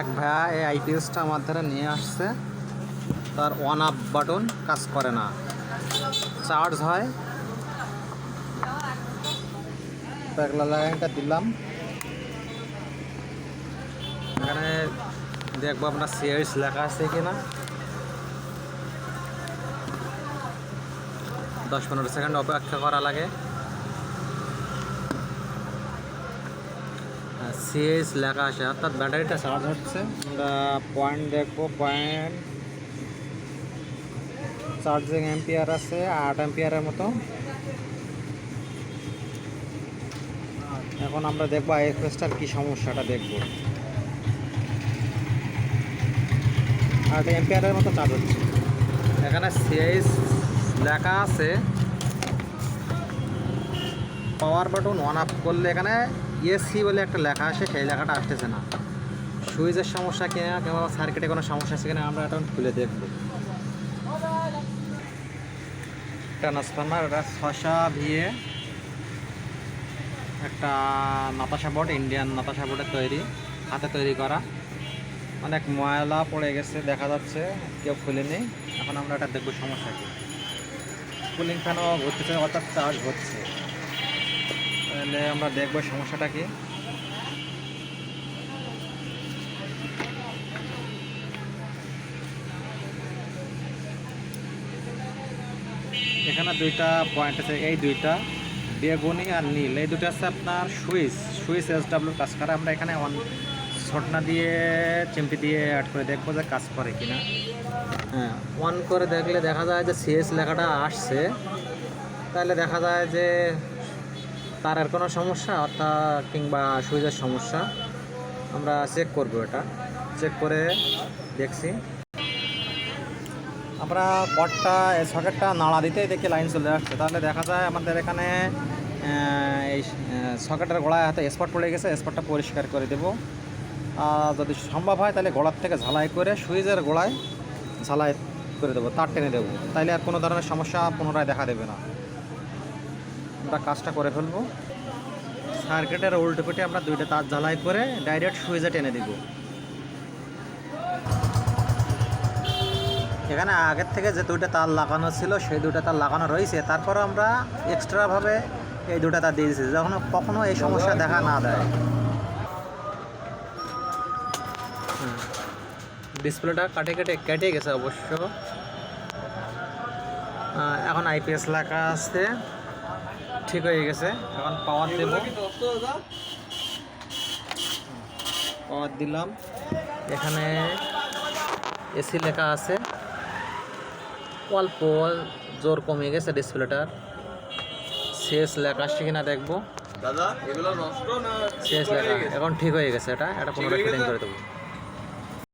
এক ভাইয়া এই আইপিএসটা আমার ধারে নিয়ে আসছে। তার ওয়ান আপ বাটন কাজ করে না। চার্জ হয়। লাগাইটা দিলাম। এখানে দেখব আপনার সিআইস লেখা আছে কিনা দশ পনেরো সেকেন্ড অপেক্ষা করা লাগে। সিএস লেখা আছে, অর্থাৎ ব্যাটারিটা চার্জ হচ্ছে। আমরা পয়েন্ট দেখব পয়েন্ট চার্জিং এম্পিয়ার আছে, আট এম্পিয়ারের মতো। এখন আমরা দেখব আইএফএসটার কী সমস্যাটা দেখব। আট এম্পিয়ারের মতো চার্জ হচ্ছে। এখানে সিএস লেখা আছে। পাওয়ার বাটন অন আপ করলে এখানে এসি বলে একটা লেখা আসে সেই লেখাটা আসতেছে না। সুইচের সমস্যা কিনা কিংবা সার্কিটে কোনো সমস্যা আছে কিনা আমরা এটা খুলে দেখব। ট্রান্সফর্মার এটা ছশা ভিয়ে একটা নাতাশা বোর্ড ইন্ডিয়ান নাতাশা বোর্ডের তৈরি, হাতে তৈরি করা। অনেক ময়লা পড়ে গেছে, দেখা যাচ্ছে, কেউ খুলেনি। এখন আমরা এটা দেখব সমস্যা কি। কুলিং ফ্যানও ঘুরতেছে, অর্থাৎ চার্জ হচ্ছে তাহলে আমরা দেখব সমস্যাটা কি এখানে দুইটা পয়েন্ট আছে, এই দুইটা, বেগুনি আর নীল। এই দুটো আছে আপনার সুইচ সুইচ এস ডাব্লিউ কাজ করে। আমরা এখানে অন ছটনা দিয়ে, চিমটি দিয়ে অ্যাড করে দেখব যে কাজ করে কিনা। হ্যাঁ অন করে দেখলে দেখা যায় যে সিএস লেখাটা আসছে। তাহলে দেখা যায় যে তারের কোনো সমস্যা অর্থাৎ কিংবা সুইচের সমস্যা, আমরা চেক করব এটা। চেক করে দেখছি। আমরা এই সকেটটা নাড়া দিতেই দেখি লাইন চলে আসছে। তাহলে দেখা যায় আমাদের এখানে এই সকেটের গোড়ায় হাতে স্পট পড়ে গেছে স্পটটা পরিষ্কার করে দেব। আর যদি সম্ভব হয়, তাহলে গোড়ার থেকে ঝালাই করে সুইচের গোড়ায় ঝালাই করে দেবো, তার টেনে দেবো। তাইলে আর কোনো ধরনের সমস্যা পুনরায় দেখা দেবে না। আমরা কাজটা করে ফেলব। সার্কিটের উল্টো পিঠে আমরা দুইটা তার ঝালাই করে ডাইরেক্ট সুইচে টেনে দিব। এখানে আগের থেকে যে দুইটা তার লাগানো ছিল, সেই দুইটা তার লাগানো রয়েছে। তারপর আমরা এক্সট্রাভাবে এই দুটা তার দিয়ে দিয়েছি, যখন কখনো এই সমস্যা দেখা না দেয়। ডিসপ্লেটা কাটে কেটে কেটে গেছে অবশ্য। এখন আইপিএস লেখা আসছে ঠিক হয়ে গেছে। এখন পাওয়ার দেব। পাওয়ার দিলাম। এখানে এসি লেখা আছে। অল্প জোর কমে গেছে ডিসপ্লেটার শেষ লেখা আসছে কিনা দেখব। শেষ লেখা। এখন ঠিক হয়ে গেছে এটা। এটা পুনরায় ফিটিং করে দেবো।